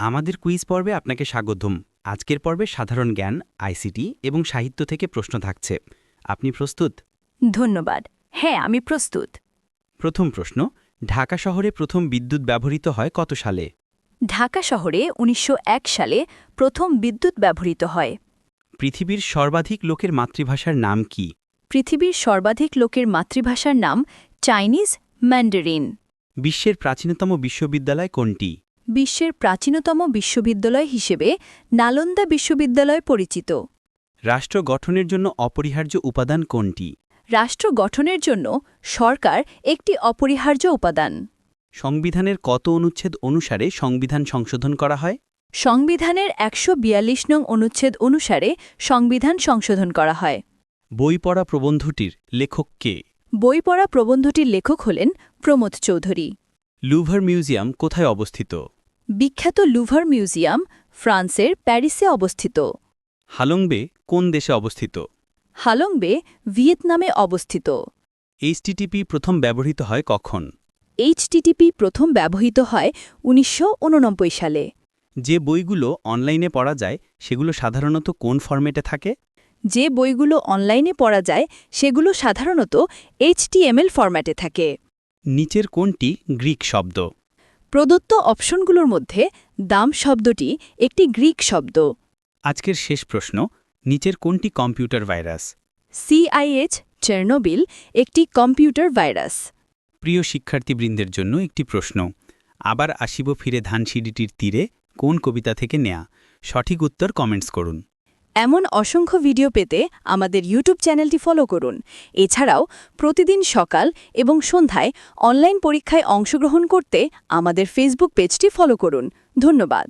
আমাদের কুইজ পর্বে আপনাকে স্বাগতম। আজকের পর্বে সাধারণ জ্ঞান আইসিটি এবং সাহিত্য থেকে প্রশ্ন থাকছে। আপনি প্রস্তুত? ধন্যবাদ। হ্যাঁ আমি প্রস্তুত। প্রথম প্রশ্ন ঢাকা শহরে প্রথম বিদ্যুৎ ব্যবহৃত হয় কত সালে? ঢাকা শহরে উনিশশো এক সালে প্রথম বিদ্যুৎ ব্যবহৃত হয়। পৃথিবীর সর্বাধিক লোকের মাতৃভাষার নাম কি? পৃথিবীর সর্বাধিক লোকের মাতৃভাষার নাম চাইনিজ ম্যান্ডারিন। বিশ্বের প্রাচীনতম বিশ্ববিদ্যালয় কোনটি? বিশ্বের প্রাচীনতম বিশ্ববিদ্যালয় হিসেবে নালন্দা বিশ্ববিদ্যালয় পরিচিত। রাষ্ট্র গঠনের জন্য অপরিহার্য উপাদান কোনটি? রাষ্ট্র গঠনের জন্য সরকার একটি অপরিহার্য উপাদান। সংবিধানের কত অনুচ্ছেদ অনুসারে সংবিধান সংশোধন করা হয়? সংবিধানের একশো বিয়াল্লিশ নং অনুচ্ছেদ অনুসারে সংবিধান সংশোধন করা হয়। বই পড়া প্রবন্ধটির লেখক কে? বই পড়া প্রবন্ধটির লেখক হলেন প্রমোদ চৌধুরী। লুভার মিউজিয়াম কোথায় অবস্থিত? বিখ্যাত লুভার মিউজিয়াম ফ্রান্সের প্যারিসে অবস্থিত। হালংবে কোন দেশে অবস্থিত? হালংবে ভিয়েতনামে অবস্থিত। এইচটিটিপি প্রথম ব্যবহৃত হয় কখন? এইচটিটিপি প্রথম ব্যবহৃত হয় উনিশশো উননব্বই সালে। যে বইগুলো অনলাইনে পড়া যায় সেগুলো সাধারণত কোন ফরম্যাটে থাকে? যে বইগুলো অনলাইনে পড়া যায় সেগুলো সাধারণত এইচটিএমএল ফরম্যাটে থাকে। নিচের কোনটি গ্রিক শব্দ? প্রদত্ত অপশনগুলোর মধ্যে দাম শব্দটি একটি গ্রিক শব্দ। আজকের শেষ প্রশ্ন নিচের কোনটি কম্পিউটার ভাইরাস? সিআইএচ চেরনোবিল একটি কম্পিউটার ভাইরাস। প্রিয় শিক্ষার্থীবৃন্দের জন্য একটি প্রশ্ন আবার আসিব ফিরে ধানসিঁড়িটির তীরে কোন কবিতা থেকে নেয়া? সঠিক উত্তর কমেন্টস করুন। এমন অসংখ্য ভিডিও পেতে আমাদের ইউটিউব চ্যানেলটি ফলো করুন। এছাড়াও প্রতিদিন সকাল এবং সন্ধ্যায় অনলাইন পরীক্ষায় অংশগ্রহণ করতে আমাদের ফেসবুক পেজটি ফলো করুন। ধন্যবাদ।